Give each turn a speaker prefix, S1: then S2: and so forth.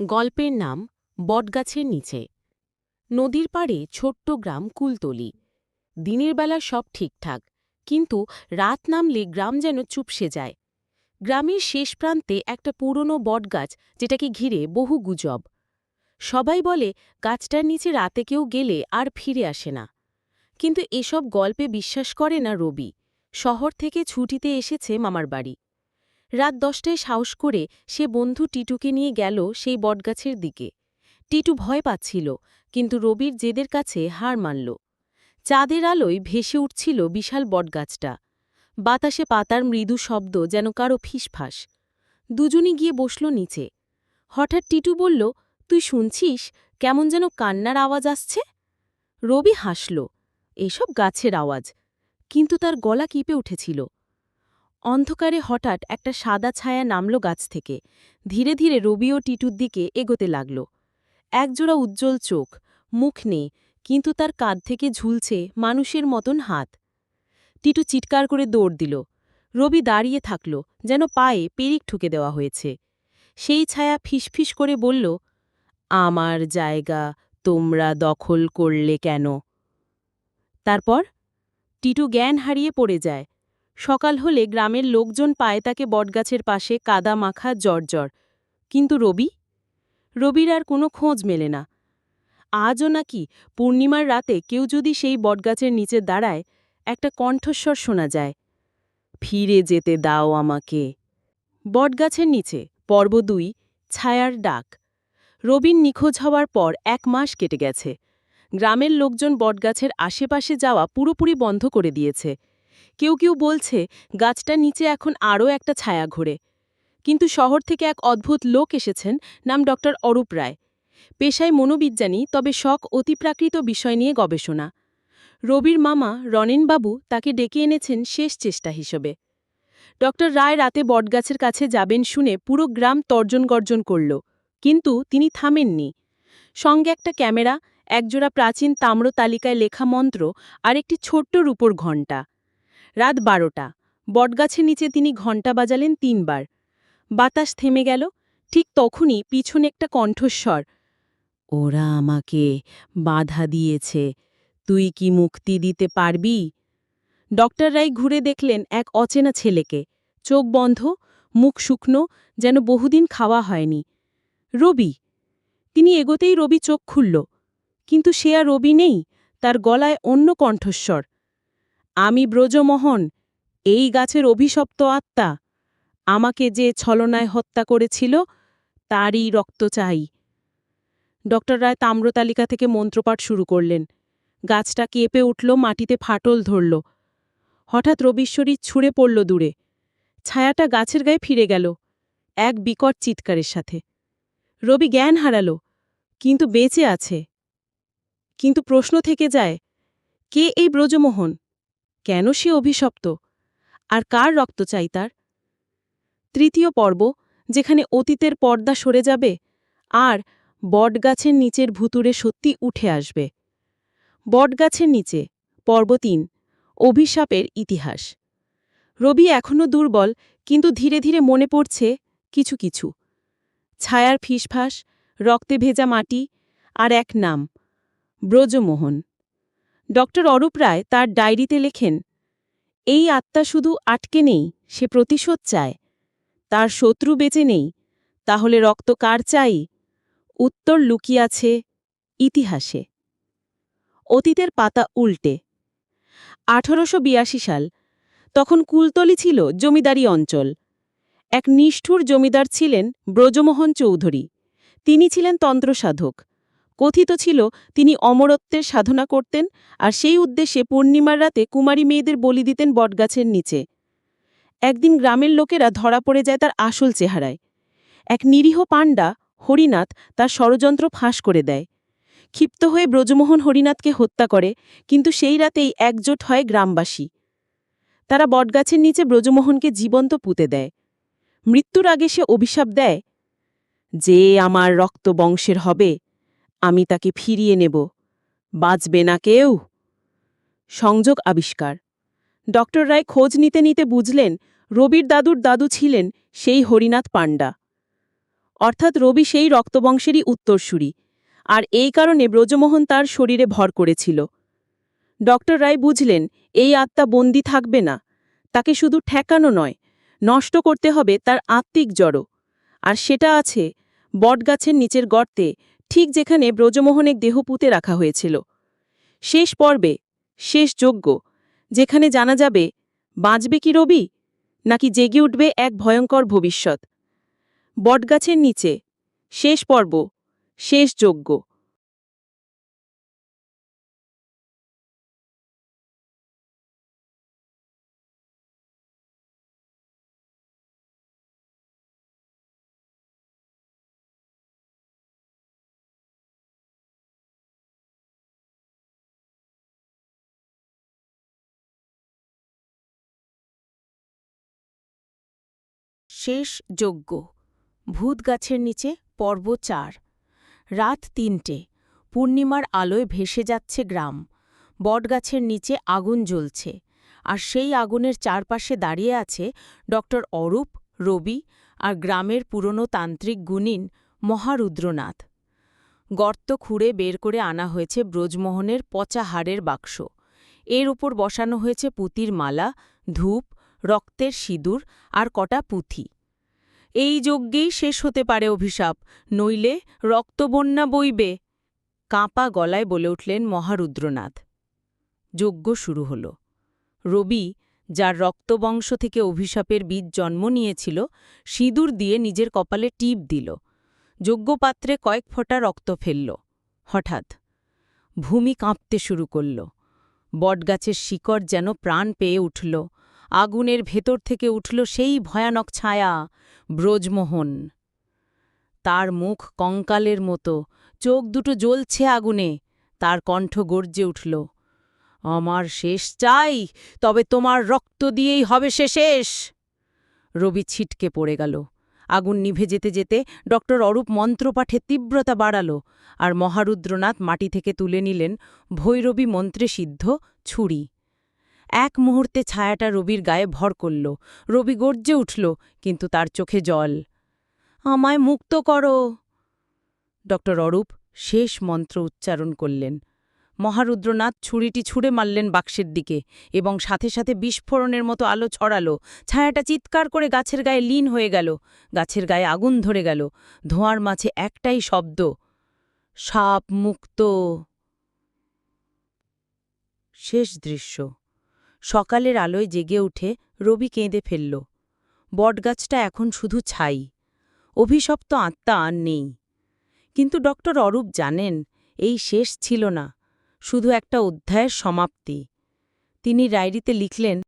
S1: গল্পের নাম বটগাছের নিচে। নদীর পাড়ে ছোট্ট গ্রাম কুলতলি। দিনের বেলা সব ঠিকঠাক, কিন্তু রাত নামলে গ্রাম যেন চুপসে যায়। গ্রামের শেষ প্রান্তে একটা পুরনো বটগাছ যেটাকে ঘিরে বহু গুজব। সবাই বলে, গাছটার নিচে রাতে কেউ গেলে আর ফিরে আসে না। কিন্তু এসব গল্পে বিশ্বাস করে না রবি। শহর থেকে ছুটিতে এসেছে মামার বাড়ি। রাত দশটায় সাহস করে সে বন্ধু টিটুকে নিয়ে গেল সেই বটগাছের দিকে। টিটু ভয় পাচ্ছিল, কিন্তু রবির জেদের কাছে হার মানল। চাঁদের আলোয় ভেসে উঠছিল বিশাল বটগাছটা। বাতাসে পাতার মৃদু শব্দ যেন কারও ফিসফাস। দুজনই গিয়ে বসল নিচে। হঠাৎ টিটু বলল, তুই শুনছিস? কেমন যেন কান্নার আওয়াজ আসছে? রবি হাসল, এসব গাছের আওয়াজ। কিন্তু তার গলা কিপে উঠেছিল। অন্ধকারে হঠাৎ একটা সাদা ছায়া নামল গাছ থেকে। ধীরে ধীরে রবি ও টিটুর দিকে এগোতে লাগল। একজোড়া উজ্জ্বল চোখ, মুখ নেই, কিন্তু তার কাঁধ থেকে ঝুলছে মানুষের মতন হাত। টিটু চিৎকার করে দৌড় দিল। রবি দাঁড়িয়ে থাকল, যেন পায়ে পেরিক ঠুকে দেওয়া হয়েছে। সেই ছায়া ফিসফিস করে বলল, আমার জায়গা তোমরা দখল করলে কেন? তারপর টিটু জ্ঞান হারিয়ে পড়ে যায়। সকাল হলে গ্রামের লোকজন পায় তাকে বটগাছের পাশে কাদা মাখা জ্বর কিন্তু রবি? রবির আর কোনো খোঁজ মেলে না। আজও নাকি পূর্ণিমার রাতে কেউ যদি সেই বটগাছের নিচে দাঁড়ায়, একটা কণ্ঠস্বর শোনা যায়, ফিরে যেতে দাও আমাকে। বটগাছের নিচে, পর্ব দুই, ছায়ার ডাক। রবিন নিখোঁজ হওয়ার পর এক মাস কেটে গেছে। গ্রামের লোকজন বটগাছের আশেপাশে যাওয়া পুরোপুরি বন্ধ করে দিয়েছে। কেউ কেউ বলছে গাছটার নিচে এখন আরও একটা ছায়া ঘোরে। কিন্তু শহর থেকে এক অদ্ভুত লোক এসেছেন, নাম ড অরূপ রায়। পেশায় মনোবিজ্ঞানী, তবে শখ অতিপ্রাকৃত বিষয় নিয়ে গবেষণা। রবির মামা রনেনবাবু তাকে ডেকে এনেছেন শেষ চেষ্টা হিসেবে। ড রায় রাতে বটগাছের কাছে যাবেন শুনে পুরো গ্রাম তর্জন গর্জন করল, কিন্তু তিনি থামেননি। সঙ্গে একটা ক্যামেরা, একজোড়া প্রাচীন তাম্র তালিকায় লেখা মন্ত্র আর একটি ছোট্ট রূপর ঘণ্টা। রাত বারোটা। বটগাছের নিচে তিনি ঘণ্টা বাজালেন তিনবার। বাতাস থেমে গেল, ঠিক তখনই পিছনে একটা কণ্ঠস্বর, ওরা আমাকে বাধা দিয়েছে, তুই কি মুক্তি দিতে পারবি? ডক্টর রাই ঘুরে দেখলেন এক অচেনা ছেলেকে। চোখ বন্ধ, মুখ শুকনো, যেন বহুদিন খাওয়া হয়নি। রবি, তিনি এগোতেই রবি চোখ খুলল, কিন্তু সে আর রবি নেই, তার গলায় অন্য কণ্ঠস্বর। আমি ব্রজমোহন, এই গাছের অভিশপ্ত আত্মা। আমাকে যে ছলনায় হত্যা করেছিল, তারই রক্ত চাই। ডক্টর রায় তাম্রতালিকা থেকে মন্ত্রপাঠ শুরু করলেন। গাছটা কেঁপে উঠল, মাটিতে ফাটল ধরল। হঠাৎ রবিশ্বরী ছুঁড়ে পড়ল দূরে। ছায়াটা গাছের গায়ে ফিরে গেল, এক বিকট চিৎকারের সাথে। রবি জ্ঞান হারাল, কিন্তু বেঁচে আছে। কিন্তু প্রশ্ন থেকে যায়, কে এই ব্রজমোহন? কেন সে অভিশপ্ত? আর কার রক্ত চাই তার? তৃতীয় পর্ব, যেখানে অতীতের পর্দা সরে যাবে, আর বটগাছের নিচের ভুতুরে সত্যি উঠে আসবে। বটগাছের নিচে, পর্ব তিন, অভিশাপের ইতিহাস। রবি এখনও দুর্বল, কিন্তু ধীরে ধীরে মনে পড়ছে কিছু কিছু। ছায়ার ফিসফাস, রক্তে ভেজা মাটি, আর এক নাম, ব্রজমোহন। ড. অরূপ রায় তার ডায়েরিতে লেখেন, এই আত্মা শুধু আটকে নেই, সে প্রতিশোধ চায়। তার শত্রু বেঁচে নেই, তাহলে রক্ত কার চাই? উত্তর লুকিয়াছে ইতিহাসে। অতীতের পাতা উল্টে। আঠারোশো সাল, তখন কুলতলি ছিল জমিদারি অঞ্চল। এক নিষ্ঠুর জমিদার ছিলেন ব্রজমোহন চৌধুরী। তিনি ছিলেন তন্ত্রসাধক। কথিত ছিল, তিনি অমরত্বের সাধনা করতেন আর সেই উদ্দেশ্যে পূর্ণিমার রাতে কুমারী মেয়েদের বলি দিতেন বটগাছের নিচে। একদিন গ্রামের লোকেরা ধরা পড়ে যায় তার আসল চেহারায়। এক নিরীহ পাণ্ডা, হরিনাথ, তার ষড়যন্ত্র ফাঁস করে দেয়। ক্ষিপ্ত হয়ে ব্রজমোহন হরিনাথকে হত্যা করে, কিন্তু সেই রাতেই একজোট হয় গ্রামবাসী। তারা বটগাছের নিচে ব্রজমোহনকে জীবন্ত পুঁতে দেয়। মৃত্যুর আগে সে অভিশাপ দেয়, যে আমার রক্ত বংশের হবে আমি তাকে ফিরিয়ে নেব। বাঁচবে না কেউ? সংযোগ আবিষ্কার। ডক্টর রায় খোঁজ নিতে নিতে বুঝলেন, রবির দাদুর দাদু ছিলেন সেই হরিনাথ পাণ্ডা।
S2: অর্থাৎ রবি সেই রক্তবংশেরই উত্তরসূরি, আর এই কারণে ব্রজমোহন তার শরীরে ভর করেছিল। ডক্টর রায় বুঝলেন, এই আত্মা বন্দি থাকবে না, তাকে শুধু ঠেকানো নয়, নষ্ট করতে হবে তার আত্মিক জড়ো। আর সেটা আছে বটগাছের নিচের গর্তে ঠিক যেখানে ব্রজমোহনের দেহ পুঁতে রাখা হয়েছিল। শেষ পর্বে, শেষ যজ্ঞ, যেখানে জানা যাবে, বাঁচবে কি রবি, নাকি জেগে উঠবে এক ভয়ঙ্কর ভবিষ্যৎ। বটগাছের নিচে, শেষ পর্ব, শেষ যজ্ঞ।
S1: শেষ যজ্ঞ। ভূত গাছের নিচে পর্ব চার। রাত তিনটে। পূর্ণিমার আলোয় ভেসে যাচ্ছে গ্রাম। বটগাছের নিচে আগুন জ্বলছে। আর সেই আগুনের চারপাশে দাঁড়িয়ে আছে ডক্টর অরূপ, রবি আর গ্রামের পুরনো তান্ত্রিক গুণিন মহারুদ্রনাথ। গর্ত খুঁড়ে বের করে আনা হয়েছে ব্রজমোহনের পচা হাড়ের বাক্স। এর উপর বসানো হয়েছে পুতির মালা, ধূপ, রক্তের সিঁদুর আর কটা পুঁথি। এই যজ্ঞেই শেষ হতে পারে অভিশাপ, নইলে রক্তবন্যা বইবে। কাঁপা গলায় বলে উঠলেন মহারুদ্রনাথ। যজ্ঞ শুরু হল। রবি, যার রক্তবংশ থেকে অভিশাপের বীজ জন্ম নিয়েছিল, সিঁদুর দিয়ে নিজের কপালে টিপ দিল। যজ্ঞপাত্রে কয়েক ফোঁটা রক্ত ফেলল। হঠাৎ ভূমি কাঁপতে শুরু করল। বটগাছের শিকড় যেন প্রাণ পেয়ে উঠল। আগুনের ভেতর থেকে উঠল সেই ভয়ানক ছায়া, ব্রজমোহন। তার মুখ কঙ্কালের মতো, চোখ দুটো জ্বলছে আগুনে, তার কণ্ঠ গর্জে উঠল, আমার শেষ চাই, তবে তোমার রক্ত দিয়েই হবে সে শেষ! রবি ছিটকে পড়ে গেল। আগুন নিভে যেতে যেতে ডক্টর অরূপ মন্ত্রপাঠে তীব্রতা বাড়াল আর মহারুদ্রনাথ মাটি থেকে তুলে নিলেন ভৈরবী মন্ত্রে সিদ্ধ ছুরি। এক মুহূর্তে ছায়াটা রবির গায়ে ভর করল। রবি গর্জে উঠল, কিন্তু তার চোখে জল। আমায় মুক্ত করো। ডক্টর অরূপ শেষ মন্ত্র উচ্চারণ করলেন। মহারুদ্রনাথ ছুরিটি ছুঁড়ে মারলেন বাক্সের দিকে এবং সাথে সাথে বিস্ফোরণের মতো আলো ছড়ালো। ছায়াটা চিৎকার করে গাছের গায়ে লীন হয়ে গেল। গাছের গায়ে আগুন ধরে গেল। ধোঁয়ার মাঝে একটাই শব্দ, সাপ মুক্ত। শেষ দৃশ্য। সকালের আলোয় জেগে উঠে রবি কেঁদে ফেলল, বটগাছটা এখন শুধু ছাই, অভিশপ্ত আত্মা আর নেই। কিন্তু ডক্টর অরূপ জানেন, এই শেষ ছিল না, শুধু একটা অধ্যায়ের সমাপ্তি। তিনি ডায়েরিতে লিখলেন